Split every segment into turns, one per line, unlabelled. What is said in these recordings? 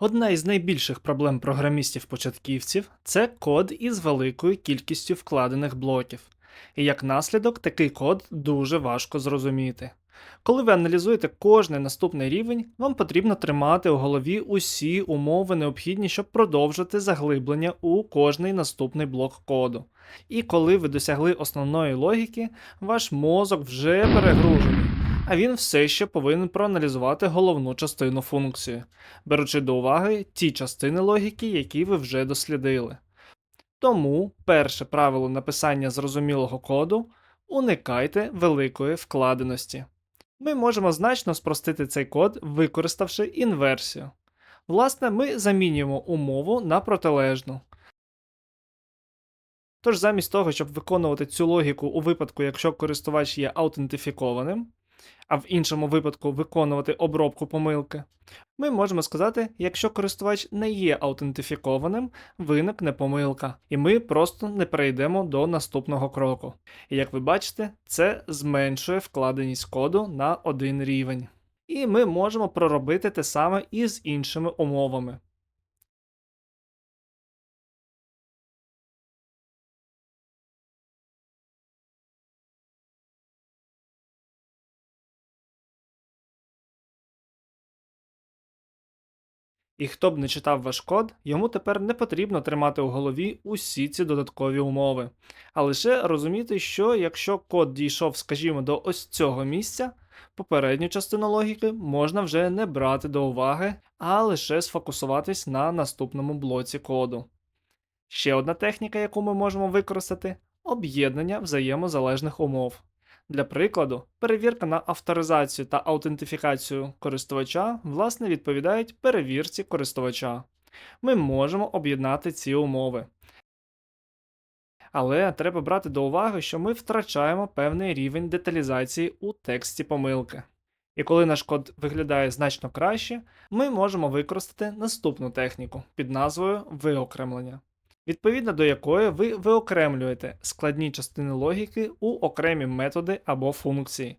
Одна із найбільших проблем програмістів-початківців це код із великою кількістю вкладених блоків. І як наслідок, такий код дуже важко зрозуміти. Коли ви аналізуєте кожний наступний рівень, вам потрібно тримати у голові усі умови необхідні, щоб продовжити заглиблення у кожний наступний блок коду. І коли ви досягли основної логіки, ваш мозок вже перегружений, а він все ще повинен проаналізувати головну частину функції, беручи до уваги ті частини логіки, які ви вже дослідили. Тому перше правило написання зрозумілого коду уникайте великої вкладеності. Ми можемо значно спростити цей код, використавши інверсію. Власне, ми замінюємо умову на протилежну. Тож замість того, щоб виконувати цю логіку у випадку, якщо користувач є аутентифікованим, а в іншому випадку виконувати обробку помилки, ми можемо сказати, якщо користувач не є аутентифікованим, виникне помилка, і ми просто не перейдемо до наступного кроку. І як ви бачите, це зменшує вкладеність коду на один рівень. І ми можемо проробити те саме і з іншими умовами. І хто б не читав ваш код, йому тепер не потрібно тримати у голові усі ці додаткові умови, а лише розуміти, що якщо код дійшов, скажімо, до ось цього місця, попередню частину логіки можна вже не брати до уваги, а лише сфокусуватись на наступному блоці коду. Ще одна техніка, яку ми можемо використати об'єднання взаємозалежних умов. Для прикладу, перевірка на авторизацію та аутентифікацію користувача власне відповідають перевірці користувача. Ми можемо об'єднати ці умови. Але треба брати до уваги, що ми втрачаємо певний рівень деталізації у тексті помилки. І коли наш код виглядає значно краще, ми можемо використати наступну техніку під назвою виокремлення відповідно до якої ви виокремлюєте складні частини логіки у окремі методи або функції.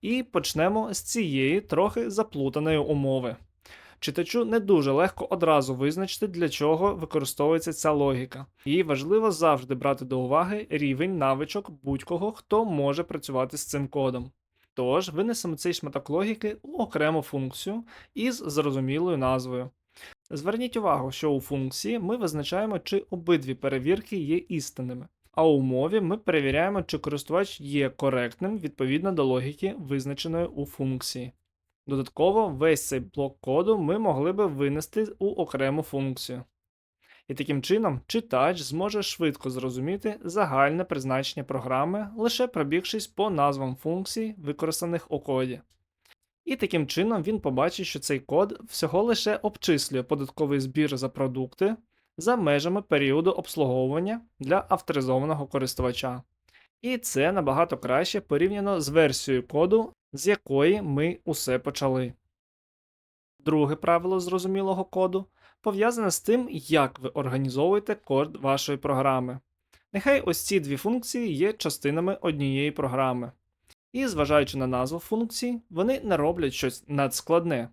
І почнемо з цієї трохи заплутаної умови. Читачу не дуже легко одразу визначити, для чого використовується ця логіка, і важливо завжди брати до уваги рівень навичок будь-кого, хто може працювати з цим кодом. Тож винесемо цей шматок логіки у окрему функцію із зрозумілою назвою. Зверніть увагу, що у функції ми визначаємо, чи обидві перевірки є істинними, а у мові ми перевіряємо, чи користувач є коректним відповідно до логіки, визначеної у функції. Додатково, весь цей блок коду ми могли би винести у окрему функцію. І таким чином читач зможе швидко зрозуміти загальне призначення програми, лише пробігшись по назвам функцій, використаних у коді. І таким чином він побачить, що цей код всього лише обчислює податковий збір за продукти за межами періоду обслуговування для авторизованого користувача. І це набагато краще порівняно з версією коду, з якої ми усе почали. Друге правило зрозумілого коду пов'язане з тим, як ви організовуєте код вашої програми. Нехай ось ці дві функції є частинами однієї програми. І, зважаючи на назву функції, вони не роблять щось надскладне.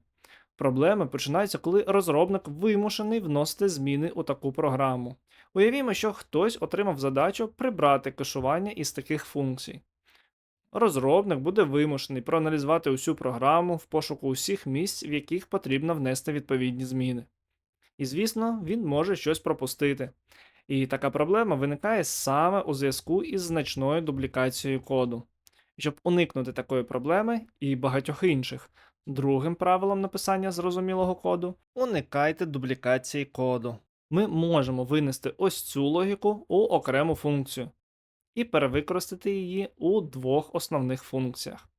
Проблеми починаються, коли розробник вимушений вносити зміни у таку програму. Уявімо, що хтось отримав задачу прибрати кешування із таких функцій. Розробник буде вимушений проаналізувати усю програму в пошуку усіх місць, в яких потрібно внести відповідні зміни. І, звісно, він може щось пропустити. І така проблема виникає саме у зв'язку із значною дублікацією коду. Щоб уникнути такої проблеми і багатьох інших. Другим правилом написання зрозумілого коду уникайте дублікації коду. Ми можемо винести ось цю логіку у окрему функцію і перевикористати її у двох основних функціях.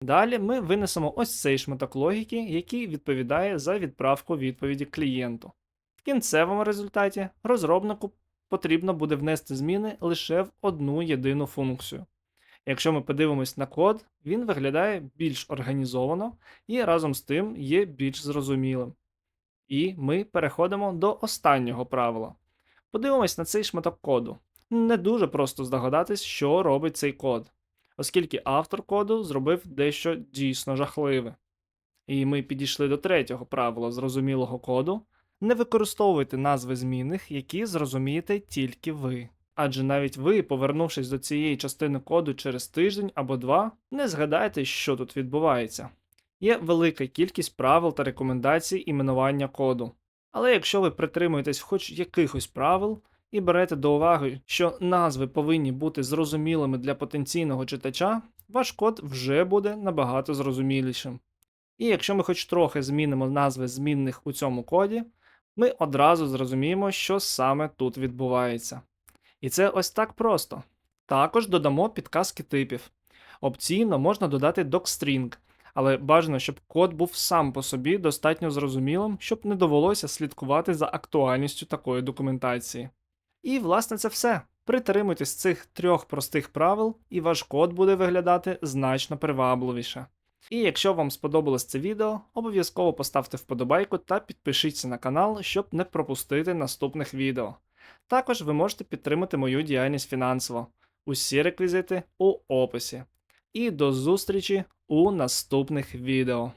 Далі ми винесемо ось цей шматок логіки, який відповідає за відправку відповіді клієнту. В кінцевому результаті розробнику потрібно буде внести зміни лише в одну єдину функцію. Якщо ми подивимось на код, він виглядає більш організовано і разом з тим є більш зрозумілим. І ми переходимо до останнього правила. Подивимось на цей шматок коду. Не дуже просто здогадатись, що робить цей код, оскільки автор коду зробив дещо дійсно жахливе. І ми підійшли до третього правила зрозумілого коду. Не використовуйте назви змінних, які зрозумієте тільки ви. Адже навіть ви, повернувшись до цієї частини коду через тиждень або два, не згадаєте, що тут відбувається. Є велика кількість правил та рекомендацій іменування коду. Але якщо ви притримуєтесь хоч якихось правил і берете до уваги, що назви повинні бути зрозумілими для потенційного читача, ваш код вже буде набагато зрозумілішим. І якщо ми хоч трохи змінимо назви змінних у цьому коді, ми одразу зрозуміємо, що саме тут відбувається. І це ось так просто. Також додамо підказки типів. Опційно можна додати docstring, але бажано, щоб код був сам по собі достатньо зрозумілим, щоб не довелося слідкувати за актуальністю такої документації. І, власне, це все. Притримуйтесь цих трьох простих правил, і ваш код буде виглядати значно привабливіше. І якщо вам сподобалось це відео, обов'язково поставте вподобайку та підпишіться на канал, щоб не пропустити наступних відео. Також ви можете підтримати мою діяльність фінансово. Усі реквізити у описі. І до зустрічі у наступних відео.